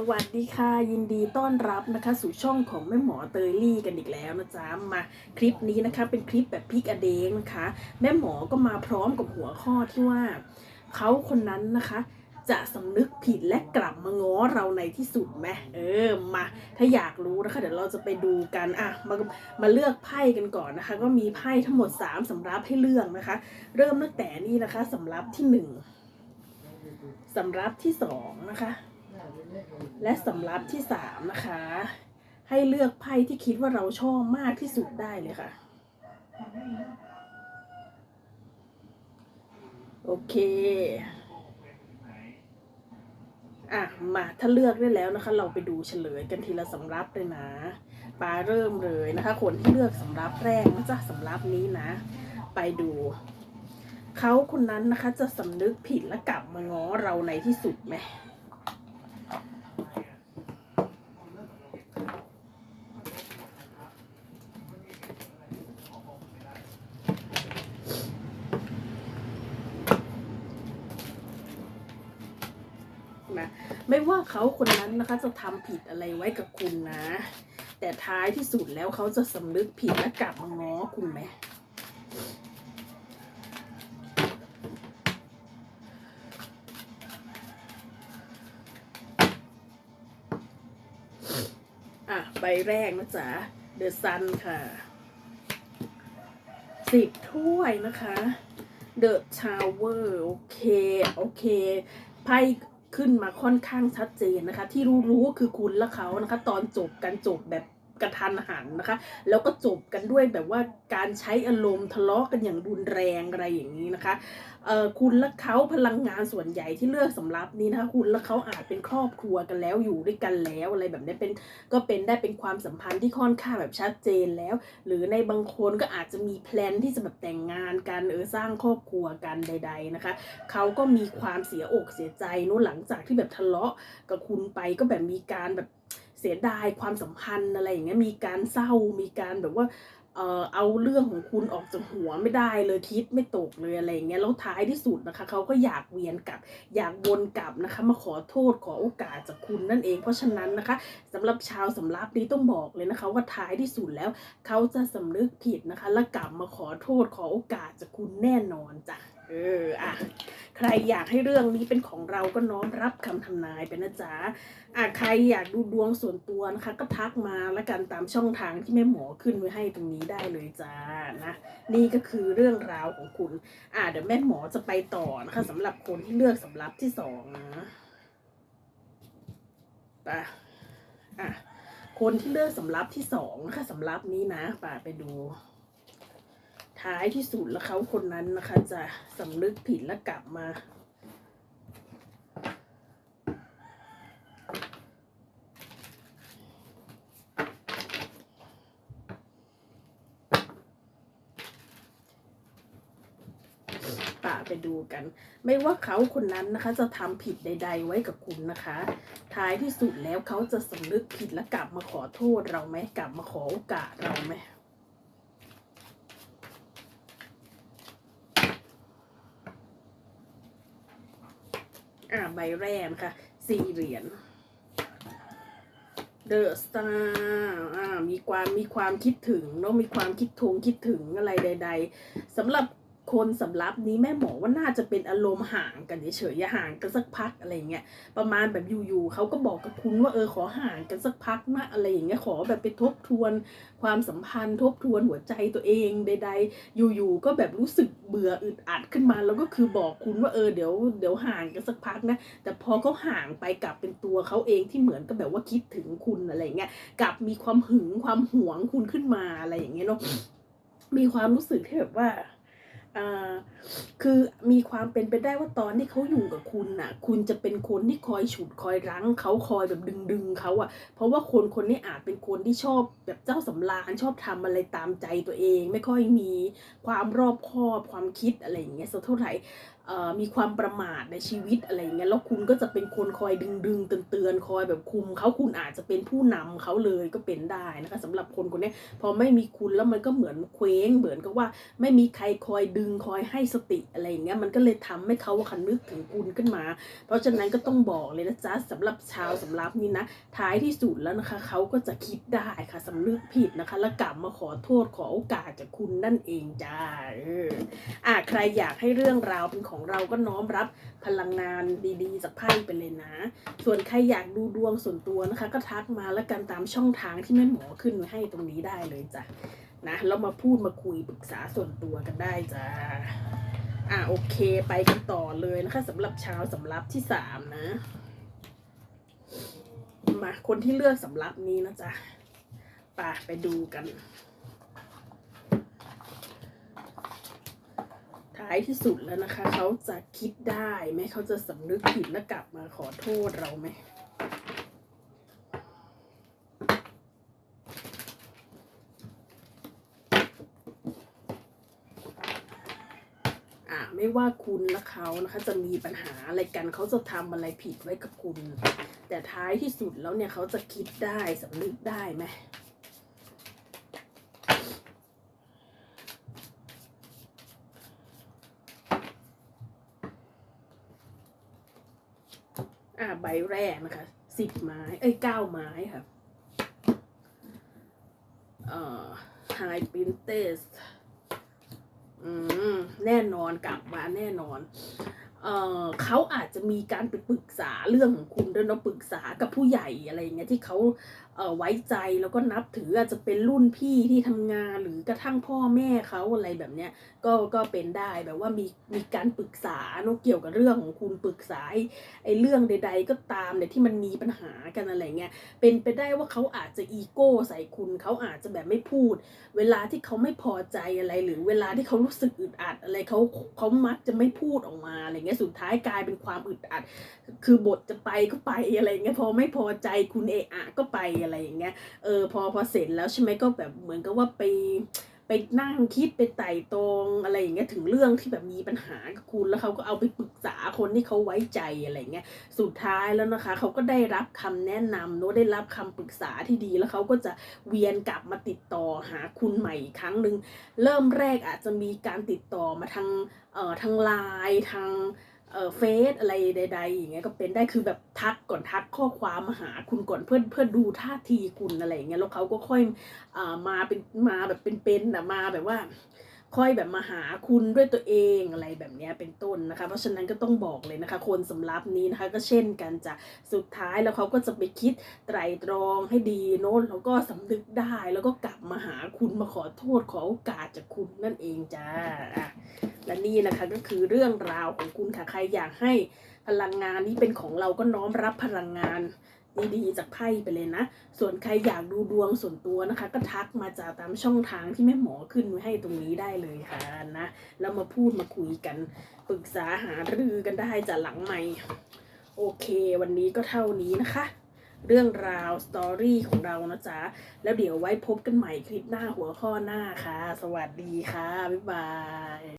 สวัสดีค่ะ ยินดีต้อนรับนะคะ สู่ช่องของแม่หมอเตยลี่กันอีกแล้วนะจ๊ะมาคลิปนี้นะคะ เป็นคลิปแบบพิกอเดงนะคะ แม่หมอก็มาพร้อมกับหัวข้อที่ว่าเขาคนนั้นนะคะ จะสำนึกผิดและกลับมาง้อเราในที่สุดไหมเออมาถ้าอยากรู้นะคะ เดี๋ยวเราจะไปดูกันอะมามาเลือกไพ่กันก่อนนะคะ ก็มีไพ่ทั้งหมด 3สำรับให้เลือกนะคะ เริ่มตั้งแต่นี้นะคะสำรับที่หนึ่งสำรับที่สองนะคะ และสำรับที่สามนะคะ ให้เลือกไพ่ที่คิดว่าเราชอบมากที่สุดได้เลยค่ะ โอเค อะ มาถ้าเลือกได้แล้วนะคะ เราไปดูเฉลยกันทีละสำรับเลยนะปาเริ่มเลยนะคะ คนที่เลือกสำรับแรกนะจ๊ะสำรับนี้นะ ไปดูเขาคนนั้นนะคะจะสำนึกผิดและกลับมาง้อเราในที่สุดไหม ไม่ว่าเขาคนนั้นนะคะจะทำผิดอะไรไว้กับคุณนะ แต่ท้ายที่สุดแล้วเขาจะสำนึกผิดและกลับมาง้อคุณไหมอะ ใบแรกนะจ๊ะ The Sun ค่ะสิบถ้วยนะคะ The Tower โอเค โอเค ไพ่ ขึ้นมาค่อนข้างชัดเจนนะคะ ที่รู้ๆคือคุณและเขานะคะ ตอนจบกันจบแบบ กระทันหันนะคะ แล้วก็จบกันด้วยแบบว่าการใช้อารมณ์ทะเลาะกันอย่างรุนแรงอะไรอย่างนี้นะคะคุณและเขาพลังงานส่วนใหญ่ที่เลือกสำรับนี้นะคะคุณและเขาอาจเป็นครอบครัวกันแล้วอยู่ด้วยกันแล้วอะไรแบบนี้เป็นก็เป็นได้เป็นความสัมพันธ์ที่ค่อนข้างแบบชัดเจนแล้ว หรือในบางคนก็อาจจะมีแพลนที่จะแบบแต่งงานกันเออสร้างครอบครัวกันใด ๆนะคะเขาก็มีความเสียอกเสียใจเนอะหลังจากที่แบบทะเลาะกับคุณไปก็แบบมีการแบบ เสียดายความสัมพันธ์อะไรอย่างเงี้ยมีการเศร้ามีการแบบว่าเออเอาเรื่องของคุณออกจากหัวไม่ได้เลยคิดไม่ตกเลยอะไรอย่างเงี้ยแล้วท้ายที่สุดนะคะเขาก็อยากเวียนกลับ อยากวนกลับนะคะ มาขอโทษขอโอกาสจากคุณนั่นเอง เพราะฉะนั้นนะคะสำหรับชาวสำรับนี้ต้องบอกเลยนะคะ ว่าท้ายที่สุดแล้วเขาจะสำนึกผิดนะคะ และกลับมาขอโทษขอโอกาสจากคุณแน่นอนจ้ะ เอออะใครอยากให้เรื่องนี้เป็นของเราก็น้อมรับคำทำนายไปนะจ๊ะอะใครอยากดูดวงส่วนตัวนะคะก็ทักมาแล้วกันตามช่องทางที่แม่หมอขึ้นไว้ให้ตรงนี้ได้เลยจ้านะ นี่ก็คือเรื่องราวของคุณ อะเดี๋ยวแม่หมอจะไปต่อนะคะสำหรับคนที่เลือกสำรับที่สองนะไปอะคนที่เลือกสำรับที่สองนะคะสำรับนี้นะป่าไปดู ท้ายที่สุดแล้วเขาคนนั้นนะคะ จะสำนึกผิดและกลับมาป่าไปดูกัน ไม่ว่าเขาคนนั้นนะคะ จะทำผิดใด ๆ ไว้กับคุณนะคะ ท้ายที่สุดแล้วเขาจะสำนึกผิดและกลับมาขอโทษเราไหมกลับมาขอโอกาสเราไหม อ่าใบแรกนะคะสี่เหรียญเดอะสตาร์อ่ามีความมีความคิดถึงเนาะมีความคิดทงคิดถึงอะไรใด ๆสำหรับ คนสำรับนี้แม่หมอว่าน่าจะเป็นอารมณ์ห่างกันเฉยๆห่างกันสักพักอะไรเงี้ยประมาณแบบอยู่ๆเขาก็บอกกับคุณว่าเออขอห่างกันสักพักนะอะไรอย่างเงี้ยขอแบบไปทบทวนความสัมพันธ์ ทบทวนหัวใจตัวเองใดๆ อยู่ๆก็แบบรู้สึกเบื่ออึดอัดขึ้นมาแล้วก็คือบอกคุณว่าเออเดี๋ยวเดี๋ยวห่างกันสักพักนะแต่พอเขาห่างไปกลับเป็นตัวเขาเองที่เหมือนกับแบบว่าคิดถึงคุณอะไรเงี้ยกลับมีความหึงความหวงคุณขึ้นมาอะไรอย่างเงี้ยเนาะมีความรู้สึกที่แบบว่า คือมีความเป็นไปได้ว่าตอนที่เขาอยู่กับคุณน่ะ คุณจะเป็นคนที่คอยฉุดคอยรั้งเขาคอยแบบดึงดึงเขาอะเพราะว่าคนคนนี้อาจเป็นคนที่ชอบแบบเจ้าสำราญชอบทำอะไรตามใจตัวเอง ไม่ค่อยมีความรอบคอบความคิดอะไรอย่างเงี้ยสักเท่าไหร่ มีความประมาทในชีวิตอะไรอย่างเงี้ยแล้วคุณก็จะเป็นคนคอยดึงดึงเตือนเตือนๆคอยแบบคุมเขาคุณอาจจะเป็นผู้นำเขาเลยก็เป็นได้นะคะสำหรับคนคนนี้พอไม่มีคุณแล้วมันก็เหมือนเคว้งเหมือนกับว่า ไม่มีใครคอยดึงคอยให้สติอะไรอย่างเงี้ยมันก็เลยทำให้เขาคันนึกถึงคุณขึ้นมา เพราะฉะนั้นก็ต้องบอกเลยนะจ๊ะสำหรับชาวสำรับนี่นะท้ายที่สุดแล้วนะคะเขาก็จะคิดได้ค่ะสำนึกผิดนะคะ แล้วกลับมาขอโทษขอโอกาสจากคุณนั่นเองจ้าเอออะใครอยากให้เรื่องราวเป็นของเราก็น้อมรับพลังงานดีๆ จากไพ่ไปเลยนะ ส่วนใครอยากดูดวงส่วนตัวนะคะ ก็ทักมาแล้วกันตามช่องทางที่แม่หมอขึ้นไว้ให้ตรงนี้ได้เลยจ้ะนะแล้วมาพูดมาคุยปรึกษาส่วนตัวกันได้จ้าอะโอเคไปกันต่อเลยนะคะสำหรับชาวสำรับที่สามนะ มาคนที่เลือกสำรับนี้นะจ๊ะไปไปดูกัน ท้ายที่สุดแล้วนะคะ เขาจะคิดได้ไหมเขาจะสำนึกผิดและกลับมาขอโทษเราไหมอะไม่ว่าคุณและเขานะคะจะมีปัญหาอะไรกันเขาจะทำอะไรผิดไว้กับคุณ แต่ท้ายที่สุดแล้วเนี่ยเขาจะคิดได้สำนึกได้ไหมอ่าใบ แรกนะคะสิบไม้เอ้ยเก้าไม้ค่ะเอ่อไฮปินเตสอืมแน่นอนกลับมาแน่นอน เขาอาจจะมีการไปปรึกษาเรื่องของคุณด้วยเนาะปรึกษากับผู้ใหญ่อะไรเงี้ยที่เขาเไว้ใจแล้วก็นับถืออาจจะเป็นรุ่นพี่ที่ทำงานหรือกระทั่งพ่อแม่เขาอะไรแบบเนี้ยก็ก็เป็นได้แบบว่ามีมีการปรึกษาเนอะเกี่ยวกับเรื่องของคุณปรึกษาไอ้ไอ้เรื่องใด ๆ ก็ตามเนี่ยที่มันมีปัญหากันอะไรเงี้ยเป็นไปได้ว่าเขาอาจจะอีโก้ใส่คุณเขาอาจจะแบบไม่พูด เวลาที่เขาไม่พอใจอะไรหรือเวลาที่เขารู้สึกอึดอัดอะไรเขาเขามักจะไม่พูดออกมาอะไรเงี้ยสุดท้ายกลายเป็นความอึดอัด คือบทจะไปก็ไปอะไรเงี้ยพอไม่พอใจคุณเอะอะก็ไปอะไรอย่างเงี้ยเออพอพอเสร็จแล้วใช่ไหมก็แบบเหมือนกับว่าไป ไปนั่งคิดไปไต่ตรงอะไรอย่างเงี้ยถึงเรื่องที่แบบมีปัญหากับคุณแล้วเขาก็เอาไปปรึกษาคนที่เขาไว้ใจอะไรเงี้ยสุดท้ายแล้วนะคะ เขาก็ได้รับคำแนะนำเนอะได้รับคำปรึกษาที่ดีแล้วเขาก็จะเวียนกลับมาติดต่อหาคุณใหม่อีกครั้งหนึ่งเริ่มแรกอาจจะมีการติดต่อมาทางเอ่อทางไลน์ทาง เฟซอะไรใด ๆ อย่างเงี้ยก็เป็นได้คือแบบทักก่อนทักข้อความมาหาคุณก่อนเพื่อเพื่อดูท่าทีคุณอะไรอย่างเงี้ยแล้วเขาก็ค่อยอมาเป็นมาแบบเป็นๆนะมาแบบว่า ค่อยแบบมาหาคุณด้วยตัวเองอะไรแบบนี้เป็นต้นนะคะ เพราะฉะนั้นก็ต้องบอกเลยนะคะ คนสำรับนี้นะคะก็เช่นกันจะสุดท้ายแล้วเขาก็จะไปคิดไตรตรองให้ดีโน้นแล้วก็สำนึกได้แล้วก็กลับมาหาคุณมาขอโทษขอโอกาสจากคุณนั่นเองจ้าและนี่นะคะก็คือเรื่องราวของคุณค่ะใครอยากให้พลังงานนี้เป็นของเราก็น้อมรับพลังงาน ดีๆจากไพ่ไปเลยนะ ส่วนใครอยากดูดวงส่วนตัวนะคะ ก็ทักมาจากตามช่องทางที่แม่หมอขึ้นไว้ให้ตรงนี้ได้เลยค่ะนะแล้วมาพูดมาคุยกันปรึกษาหารือกันได้จากหลังใหม่โอเค วันนี้ก็เท่านี้นะคะ เรื่องราวสตอรี่ของเรานะจ๊ะ แล้วเดี๋ยวไว้พบกันใหม่คลิปหน้าหัวข้อหน้าค่ะ สวัสดีค่ะ บ๊ายบาย